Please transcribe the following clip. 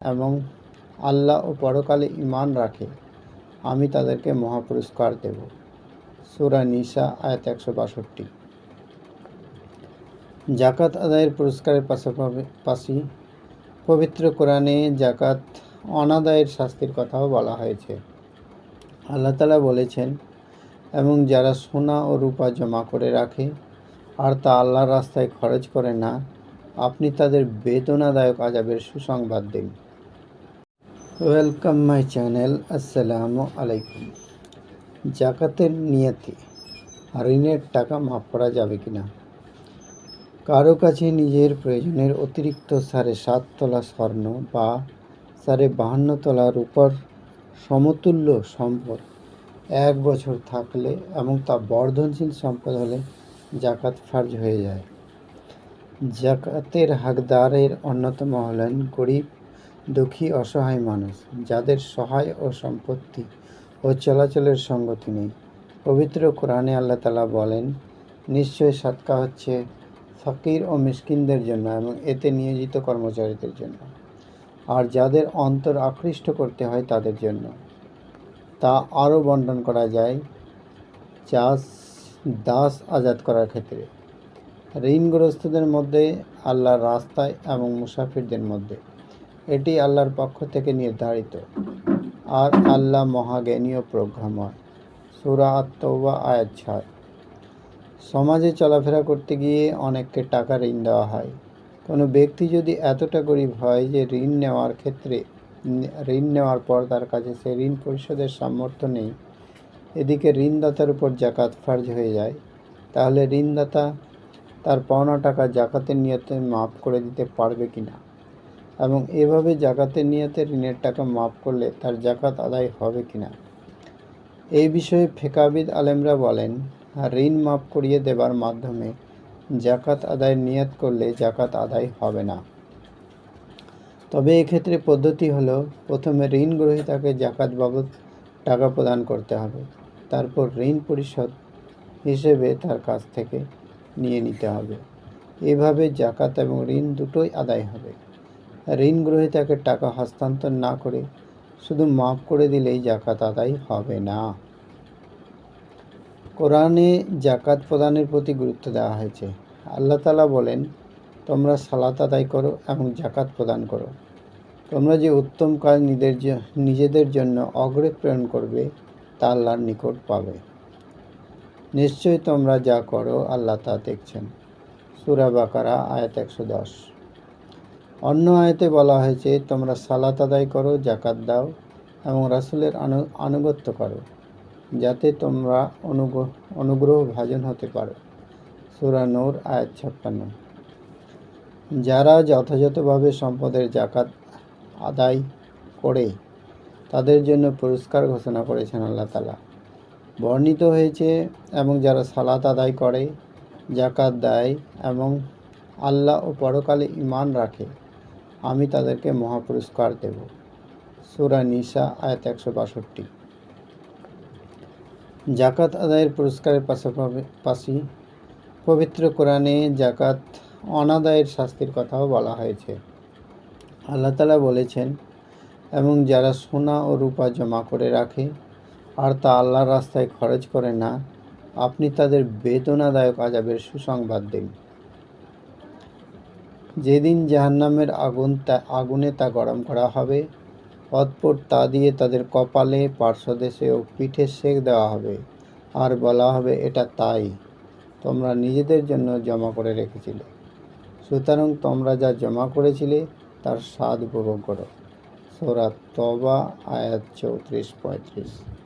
এবং আল্লাহ ও পরকালে ঈমান রাখে, আমি তাদেরকে মহাপুরস্কার দেব। সূরা নিশা আয়াত একশো বাষট্টি। জাকাত আদায়ের পুরস্কারের পাশাপাশি পবিত্র কোরআনে জাকাত অনাদায়ের শাস্তির কথাও বলা হয়েছে। আল্লাহ তালা বলেছেন, এবং যারা সোনা ও রূপা জমা করে রাখে, আর তা আল্লাহর রাস্তায় খরচ করে না, আপনি তাদের বেদনাদায়ক আজাবের সুসংবাদ দিন। ওয়েলকাম মাই চ্যানেল আসসালামু আলাইকুম জাকাতের নিয়তে ঋণের টাকা মাফ করা যাবে কিনা? কারও কাছে নিজের প্রয়োজনের অতিরিক্ত সাড়ে সাত তোলা স্বর্ণ বা সাড়ে বাহান্ন তোলা রূপর সমতুল্য সম্পদ এক বছর থাকলে এবং তা বর্ধনশীল সম্পদ হলে জাকাত ফার্জ হয়ে যায়। জাকাতের হাকদারের অন্যতম হলেন গরিব দুঃখী, অসহায় মানুষ, যাদের সহায় ও সম্পত্তি ও চলাচলের সঙ্গতি নেই। পবিত্র কোরআনে আল্লাহ তালা বলেন, নিশ্চয় সাতকা হচ্ছে ফকির ও মিসকিনদের জন্য এবং এতে নিয়োজিত কর্মচারীদের জন্য। আর যাদের অন্তর আকৃষ্ট করতে হয় তাদের জন্য। তা আরও বন্টন করা যায় চাষ দাস আজাদ করার ক্ষেত্রে। ঋণগ্রস্তদের মধ্যে, আল্লাহর রাস্তায় এবং মুসাফিরদের মধ্যে। এটি আল্লাহর পক্ষ থেকে নির্ধারিত। আর আল্লাহ মহাজ্ঞানী ও প্রজ্ঞাময় সুরা আত্মবা আয়াত ছয়। সমাজে চলাফেরা করতে গিয়ে অনেককে টাকা ঋণ দেওয়া হয়। কোনো ব্যক্তি যদি এতটা গরিব হয় যে ঋণ নেওয়ার ক্ষেত্রে, ঋণ নেওয়ার পর তার কাছে সে ঋণ পরিশোধের সামর্থ্য নেই, এদিকে ঋণদাতার উপর জাকাত ফার্জ হয়ে যায়, তাহলে ঋণদাতা তার পাওনা টাকা জাকাতের নিয়তে মাফ করে দিতে পারবে কি না এবং এভাবে জাকাতের নিয়তে ঋণের টাকা মাফ করলে তার জাকাত আদায় হবে কি না এই বিষয়ে ফেকাবিদ আলেমরা বলেন, ঋণ মাফ করিয়ে দেবার মাধ্যমে জাকাত আদায় নিয়াত করলে জাকাত আদায় হবে না। তবে এক্ষেত্রে পদ্ধতি হলো, প্রথমে ঋণ গ্রহীতাকে জাকাত বাবদ টাকা প্রদান করতে হবে, তারপর ঋণ পরিশোধ হিসেবে তার কাছ থেকে নিয়ে নিতে হবে। এভাবে জাকাত এবং ঋণ দুটোই আদায় হবে। ঋণ গ্রহীতাকে টাকা হস্তান্তর না করে শুধু মাফ করে দিলেই জাকাত আদায় হবে না। কোরআনে জাকাত প্রদানের প্রতি গুরুত্ব দেওয়া হয়েছে। আল্লাহ তালা বলেন, তোমরা সালাত আদায় করো এবং জাকাত প্রদান করো। তোমরা যে উত্তম কাজ নিজের নিজেদের জন্য অগ্রে প্রেরণ করবে, তা আল্লাহর নিকট পাবে। নিশ্চয়ই তোমরা যা করো আল্লাহ তা দেখছেন। সুরা বাকারা, আয়াত একশো দশ। অন্য আয়তে বলা হয়েছে, তোমরা সালাত আদায় করো জাকাত দাও এবং রাসুলের আনুগত্য করো, যাতে তোমরা অনুগ্রহ অনুগ্রহ ভাজন হতে পারো। সুরা নূর, আয়াত ছাপ্পান্ন। যারা যথাযথভাবে সম্পদের জাকাত আদায় করে, তাদের জন্য পুরস্কার ঘোষণা করেছেন আল্লাহ তালা বর্ণিত হয়েছে, এবং যারা সালাত আদায় করে জাকাত দেয় এবং আল্লাহ ও পরকালে ঈমান রাখে আমি তাদেরকে মহাপুরস্কার দেব। সুরা নিশা আয়াত একশো বাষট্টি। জাকাত আদায়ের পুরস্কারের পাশাপাশি পবিত্র কোরআনে জাকাত অনাদায়ের শাস্তির কথাও বলা হয়েছে। আল্লাহ তালা বলেছেন, এবং যারা সোনা ও রূপা জমা করে রাখে আর তা আল্লাহর রাস্তায় খরচ করে না, আপনি তাদের বেদনাদায়ক আজাবের সুসংবাদ দিন। যেদিন জাহান্নামের আগুন তা, আগুনে তা গরম করা হবে, অতপর তা দিয়ে তাদের কপালে, পার্শ্বদেশে ও পিঠে সেক দেওয়া হবে। আর বলা হবে, এটা তাই। তোমরা নিজেদের জন্য জমা করে রেখেছিলে। সুতরাং তোমরা যা জমা করেছিলে, তার স্বাদ উপভোগ করো। সোরা তবা আয়াত চৌত্রিশ পঁয়ত্রিশ।